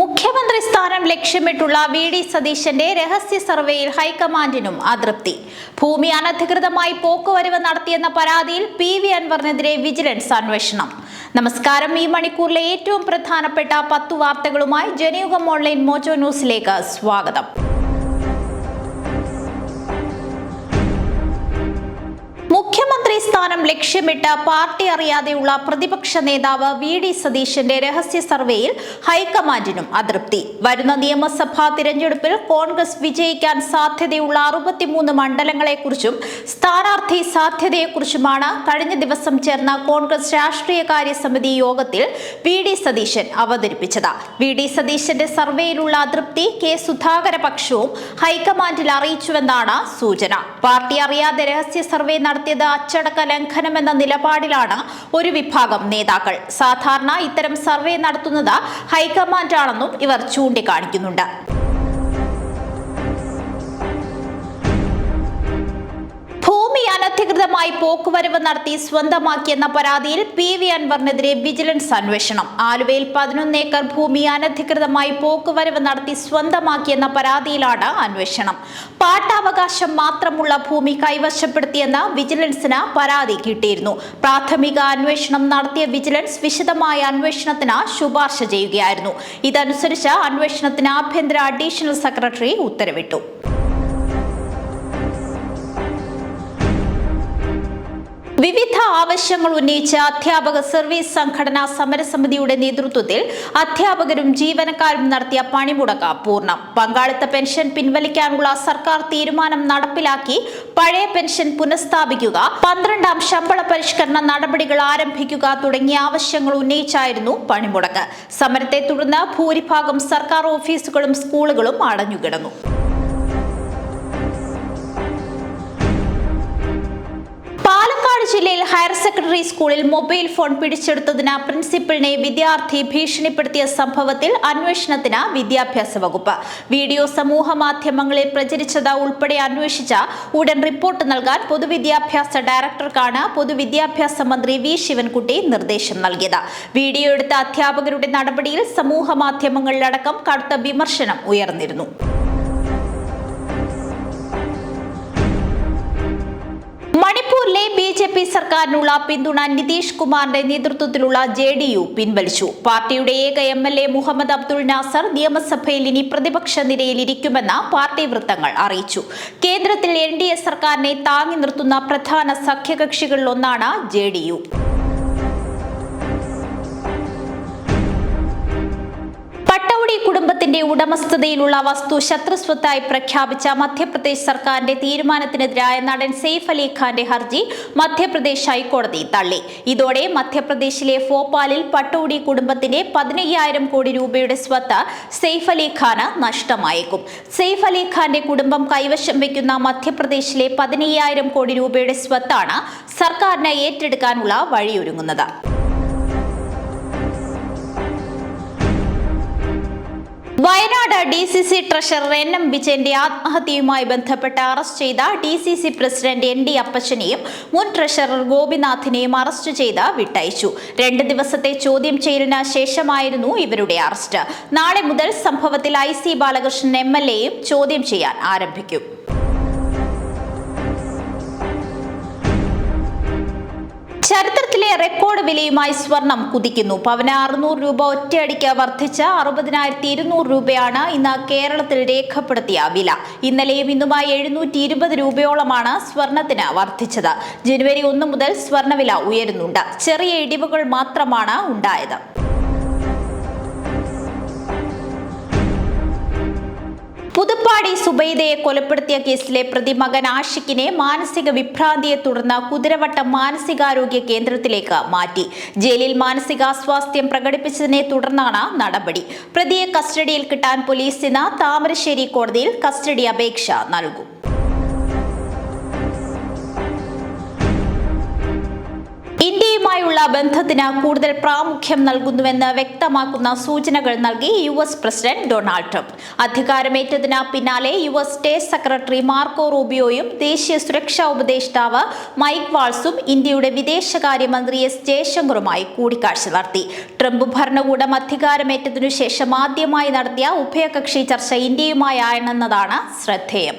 മുഖ്യമന്ത്രി സ്ഥാനം ലക്ഷ്യമിട്ടുള്ള വി ഡി സതീശന്റെ രഹസ്യ സർവേയിൽ ഹൈക്കമാൻഡിനും അതൃപ്തി. ഭൂമി അനധികൃതമായി പോക്കുവരവ് നടത്തിയെന്ന പരാതിയിൽ പി വി അൻവറിനെതിരെ വിജിലൻസ് അന്വേഷണം. നമസ്കാരം. ഈ മണിക്കൂറിലെ ഏറ്റവും പ്രധാനപ്പെട്ട പത്തു വാർത്തകളുമായി ജനയുഗം ഓൺലൈൻ മോജോ ന്യൂസിലേക്ക് സ്വാഗതം. സ്ഥാനം ലക്ഷ്യമിട്ട് പാർട്ടി അറിയാതെയുള്ള പ്രതിപക്ഷ നേതാവ് വി ഡി സതീശന്റെ രഹസ്യ സർവേയിൽ ഹൈക്കമാൻഡിനും അതൃപ്തി. വരുന്ന നിയമസഭാ തിരഞ്ഞെടുപ്പിൽ കോൺഗ്രസ് വിജയിക്കാൻ സാധ്യതയുള്ള അറുപത്തിമൂന്ന് മണ്ഡലങ്ങളെക്കുറിച്ചും സ്ഥാനാർത്ഥി സാധ്യതയെക്കുറിച്ചുമാണ് കഴിഞ്ഞ ദിവസം ചേർന്ന കോൺഗ്രസ് രാഷ്ട്രീയകാര്യ സമിതി യോഗത്തിൽ വി ഡി സതീശൻ അവതരിപ്പിച്ചത്. വി ഡി സതീശന്റെ സർവേയിലുള്ള അതൃപ്തി കെ സുധാകര പക്ഷവും ഹൈക്കമാൻഡിൽ അറിയിച്ചുവെന്നാണ് സൂചന. പാർട്ടി അറിയാതെ രഹസ്യ സർവേ നടത്തിയത് അച്ചടക്ക ലംഘനമെന്ന നിലപാടിലാണ് ഒരു വിഭാഗം നേതാക്കൾ. സാധാരണ ഇത്തരം സർവേ നടത്തുന്നത് ഹൈക്കമാൻഡാണെന്നും ഇവർ ചൂണ്ടിക്കാണിക്കുന്നുണ്ട്. അനധികൃതമായി പോക്കുവരവ് നടത്തി സ്വന്തമാക്കിയെന്ന പരാതിയിൽ പി വി അൻവറിനെതിരെ വിജിലൻസ് അന്വേഷണം. ആലുവയിൽ പതിനൊന്ന് ഏക്കർ ഭൂമി അനധികൃതമായി പോക്കുവരവ് നടത്തി സ്വന്തമാക്കിയെന്ന പരാതിയിലാണ് അന്വേഷണം. പാട്ടാവകാശം മാത്രമുള്ള ഭൂമി കൈവശപ്പെടുത്തിയെന്ന വിജിലൻസിന് പരാതി കിട്ടിയിരുന്നു. പ്രാഥമിക അന്വേഷണം നടത്തിയ വിജിലൻസ് വിശദമായ അന്വേഷണത്തിന് ശുപാർശ ചെയ്യുകയായിരുന്നു. ഇതനുസരിച്ച് അന്വേഷണത്തിന് ആഭ്യന്തര അഡീഷണൽ സെക്രട്ടറി ഉത്തരവിട്ടു. വിവിധ ആവശ്യങ്ങൾ ഉന്നയിച്ച അധ്യാപക സർവീസ് സംഘടനാ സമരസമിതിയുടെ നേതൃത്വത്തിൽ അധ്യാപകരും ജീവനക്കാരും നടത്തിയ പണിമുടക്ക് പൂർണം. പങ്കാളിത്ത പെൻഷൻ പിൻവലിക്കാനുള്ള സർക്കാർ തീരുമാനം നടപ്പിലാക്കി പഴയ പെൻഷൻ പുനഃസ്ഥാപിക്കുക പന്ത്രണ്ടാം ശമ്പള പരിഷ്കരണ നടപടികൾ ആരംഭിക്കുക തുടങ്ങിയ ആവശ്യങ്ങൾ ഉന്നയിച്ചായിരുന്നു പണിമുടക്ക്. സമരത്തെ തുടർന്ന് ഭൂരിഭാഗം സർക്കാർ ഓഫീസുകളും സ്കൂളുകളും അടഞ്ഞുകിടന്നു. ജില്ലയിൽ ഹയർ സെക്കൻഡറി സ്കൂളിൽ മൊബൈൽ ഫോൺ പിടിച്ചെടുത്തതിന് പ്രിൻസിപ്പലിനെ വിദ്യാർത്ഥി ഭീഷണിപ്പെടുത്തിയ സംഭവത്തിൽ അന്വേഷണത്തിന് വിദ്യാഭ്യാസ വകുപ്പ്. വീഡിയോ സമൂഹ മാധ്യമങ്ങളിൽ പ്രചരിച്ചത് ഉൾപ്പെടെ അന്വേഷിച്ച ഉടൻ റിപ്പോർട്ട് നൽകാൻ പൊതുവിദ്യാഭ്യാസ ഡയറക്ടർക്കാണ് പൊതുവിദ്യാഭ്യാസ മന്ത്രി വി. ശിവൻകുട്ടി നിർദ്ദേശം നൽകിയത്. വീഡിയോ എടുത്ത അധ്യാപകരുടെ നടപടിയിൽ സമൂഹ മാധ്യമങ്ങളിലടക്കം കടുത്ത വിമർശനം ഉയർന്നിരുന്നു. മണിപ്പൂരിലെ ബി ജെ പി സർക്കാരിനുള്ള പിന്തുണ നിതീഷ് കുമാറിന്റെ നേതൃത്വത്തിലുള്ള ജെ ഡി യു പിൻവലിച്ചു. പാർട്ടിയുടെ ഏക M L A Muhammad Abdul Nasser നിയമസഭയിൽ ഇനി പ്രതിപക്ഷ നിരയിലിരിക്കുമെന്ന് പാർട്ടി വൃത്തങ്ങൾ അറിയിച്ചു. കേന്ദ്രത്തിൽ എൻ ഡി എ സർക്കാരിനെ താങ്ങി നിർത്തുന്ന പ്രധാന സഖ്യകക്ഷികളിലൊന്നാണ് ജെ ഡി യു. കുടുംബത്തിന്റെ ഉടമസ്ഥതയിലുള്ള വസ്തു ശത്രുസ്വത്തായി പ്രഖ്യാപിച്ച മധ്യപ്രദേശ് സർക്കാരിന്റെ തീരുമാനത്തിനെതിരായ നടൻ സെയ്ഫ് അലി ഖാന്റെ ഹർജി മധ്യപ്രദേശ് ഹൈക്കോടതി തള്ളി. ഇതോടെ മധ്യപ്രദേശിലെ ഭോപ്പാലിൽ പട്ടോടി കുടുംബത്തിന്റെ പതിനയ്യായിരം കോടി രൂപയുടെ സ്വത്ത് സെയ്ഫ് അലി ഖാന് നഷ്ടമായേക്കും. സെയ്ഫ് അലി ഖാന്റെ കുടുംബം കൈവശം വയ്ക്കുന്ന മധ്യപ്രദേശിലെ പതിനയ്യായിരം കോടി രൂപയുടെ സ്വത്താണ് സർക്കാരിന് ഏറ്റെടുക്കാനുള്ള വഴിയൊരുങ്ങുന്നത്. Wayanad D C C treasurer N M വിജയന്റെ ആത്മഹത്യയുമായി ബന്ധപ്പെട്ട് അറസ്റ്റ് ചെയ്ത D C C president N D അപ്പച്ചനെയും മുൻ ട്രഷറർ ഗോപിനാഥിനെയും അറസ്റ്റ് ചെയ്ത് വിട്ടയച്ചു. രണ്ട് ദിവസത്തെ ചോദ്യം ചെയ്യലിന് ശേഷമായിരുന്നു ഇവരുടെ അറസ്റ്റ്. നാളെ മുതൽ സംഭവത്തിൽ I C Balakrishnan M L എയും ചോദ്യം ചെയ്യാൻ ആരംഭിക്കും. ചരിത്രത്തിലെ റെക്കോർഡ് വിലയുമായി സ്വർണം കുതിക്കുന്നു. പവന് അറുന്നൂറ് രൂപ ഒറ്റയടിക്ക് വർദ്ധിച്ച അറുപതിനായിരത്തി ഇരുന്നൂറ് രൂപയാണ് ഇന്ന് കേരളത്തിൽ രേഖപ്പെടുത്തിയ വില. ഇന്നലെയും ഇന്നുമായി എഴുന്നൂറ്റി ഇരുപത് രൂപയോളമാണ് സ്വർണത്തിന് വർദ്ധിച്ചത്. ജനുവരി ഒന്ന് മുതൽ സ്വർണവില ഉയരുന്നുണ്ട്. ചെറിയ ഇടിവുകൾ മാത്രമാണ് ഉണ്ടായത്. പുതുപ്പാടി സുബൈദയെ കൊലപ്പെടുത്തിയ കേസിലെ പ്രതി മകൻ ആഷിഖിനെ മാനസിക വിഭ്രാന്തിയെ തുടർന്ന് കുതിരവട്ടം മാനസികാരോഗ്യ കേന്ദ്രത്തിലേക്ക് മാറ്റി. ജയിലിൽ മാനസികാസ്വാസ്ഥ്യം പ്രകടിപ്പിച്ചതിനെ തുടർന്നാണ് നടപടി. പ്രതിയെ കസ്റ്റഡിയിൽ കിട്ടാൻ പോലീസിന് താമരശ്ശേരി കോടതിയിൽ കസ്റ്റഡി അപേക്ഷ നൽകും. ഇന്ത്യയുമായുള്ള ബന്ധത്തിന് കൂടുതൽ പ്രാമുഖ്യം നൽകുന്നുവെന്ന് വ്യക്തമാക്കുന്ന സൂചനകൾ നൽകി U S president Donald Trump. അധികാരമേറ്റതിന് പിന്നാലെ U S state secretary Marco റൂബിയോയും ദേശീയ സുരക്ഷാ ഉപദേഷ്ടാവ് മൈക്ക് വാൾസും ഇന്ത്യയുടെ വിദേശകാര്യമന്ത്രി എസ് ജയശങ്കറുമായി കൂടിക്കാഴ്ച നടത്തി. ട്രംപ് ഭരണകൂടം അധികാരമേറ്റതിനു ശേഷം ആദ്യമായി നടത്തിയ ഉഭയകക്ഷി ചർച്ച ഇന്ത്യയുമായാണെന്നതാണ് ശ്രദ്ധേയം.